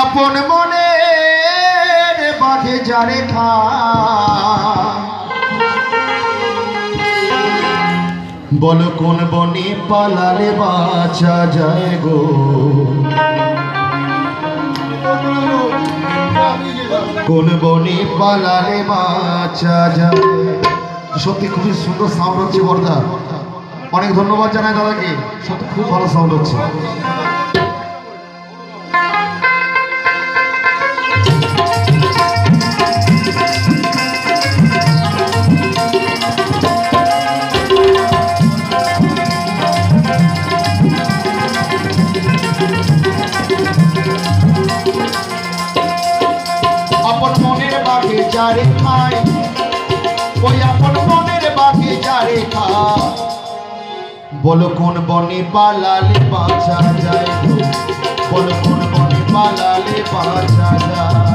আপন মনে বাঘে যারে বলো কোন বনে পালালে বাঁচা যায় গো। কোন বনে পালালে বাঁচা যায়। সত্যি খুবই সুন্দর সাউন্ড হচ্ছে বর্দা। অনেক ধন্যবাদ জানাই দাদাকে। সত্যি খুব ভালো সাউন্ড হচ্ছে। যারে খায়, ওই আপন বনের বাঘে যারে খায় বলো কোন বনে পালালে বাঁচা যায়? বলো কোন বনে পালালে বাঁচা যায়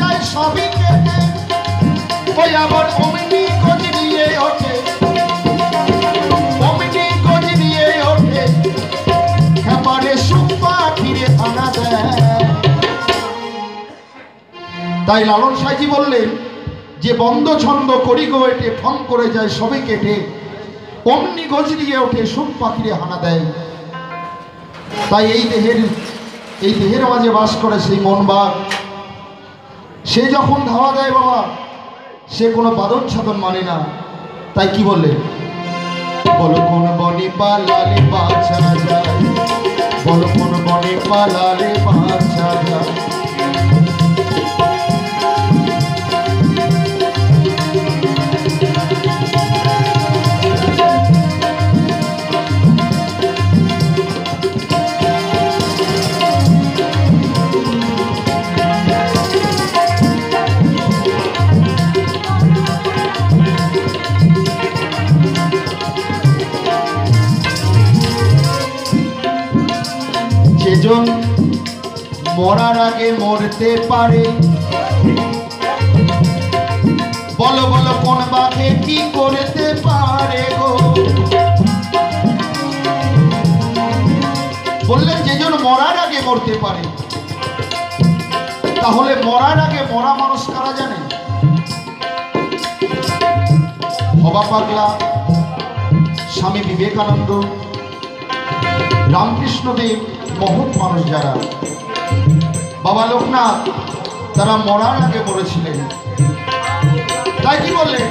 যাই সবই কেটে, ওই আবার কোচ দিয়ে ওঠে। কোচ দিয়ে ওঠে সুপা ফিরে আনা দেয় তাই লালন সাইজি বললেন, যে বন্ধ ছন্দ করি গো, এটে ফম করে যায় সবই কেটে। অমনি গজ দিয়ে ওঠে, সুখ পাখিরে হানা দেয়। তাই এই দেহের এই দেহের মাঝে বাস করে সেই মন বাঘ। সে যখন ধাওয়া দেয় বাবা, সে কোনো বাদন ছাদন মানে না। তাই কি বললে? বলো কোন বনে পালালে পাঁচ যায় বলো কোন বনে পালালে পাঁচ যায় মরার আগে মরতে পারে। বলো বলো, কোন বাঘে কি করতে পারে গো? বললেন যেজন মরার আগে মরতে পারে, তাহলে মরার আগে মরা মানুষ কারা জানে? হবা পাগলা, স্বামী বিবেকানন্দ, রামকৃষ্ণদেব মহৎ মানুষ যারা বাবা লোকনাথ তারা মরার আগে মরেছিলেন। তাই কি বললেন?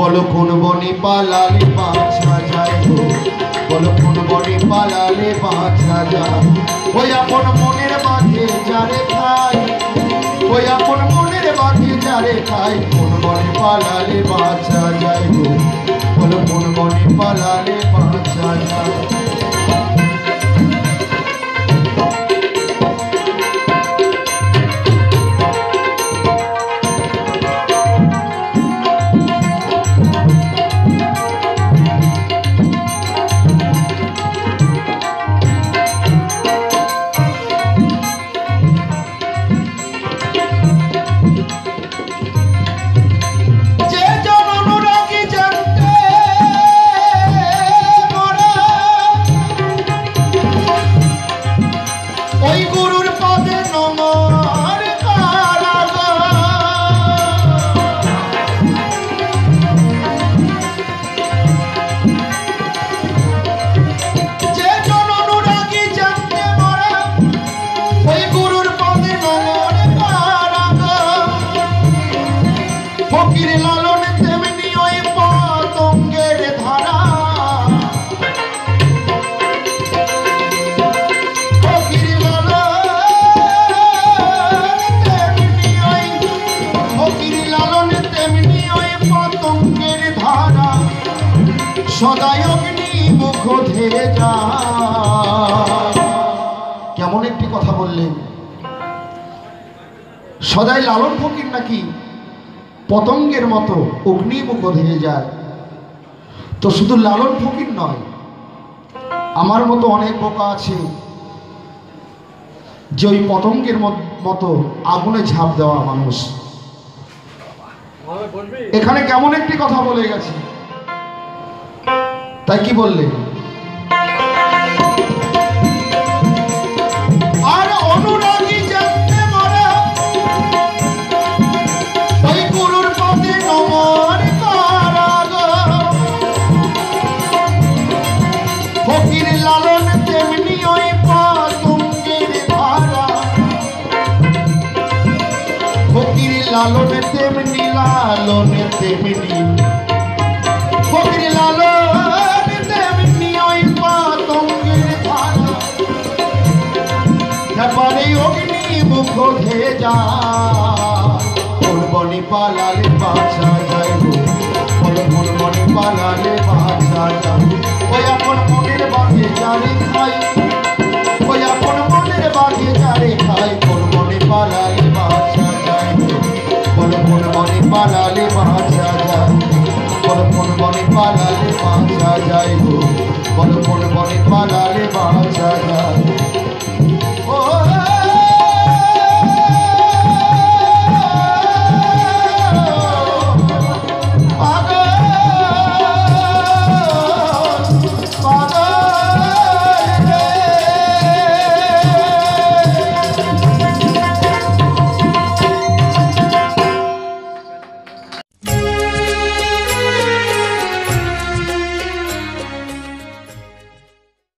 বলো কোন বনে পালালে বাঁচা যায় বলো কোন বনে পালালে বাঁচা যায় ওই আপন মনের মাঝে যারে খাই ওই আপন মনের মাঝে যারে খাই কোন বনে পালালে বাঁচা যায় কেমন একটি কথা বললেন? সদাই লালন ফকির নাকি পতঙ্গের মতো অগ্নি অগ্নিমুখ ধেয়ে যায়? তো শুধু লালন ফকির নয়, আমার মতো অনেক বোকা আছে যে ওই পতঙ্গের মতো আগুনে ঝাঁপ দেওয়া মানুষ। এখানে কেমন একটি কথা বলে গেছে? তাই কি বললেন? লালন তেমনি ওই পতঙ্গের ধারা ফকির লালন তেমনি লালন তেমনি ফকির লালন তেমনি ওই পতঙ্গের ধারা তারপরে অগ্নি মুখ ধে যা বনি পালালে বাঁচা যায় গো বলো মন মনে পালালে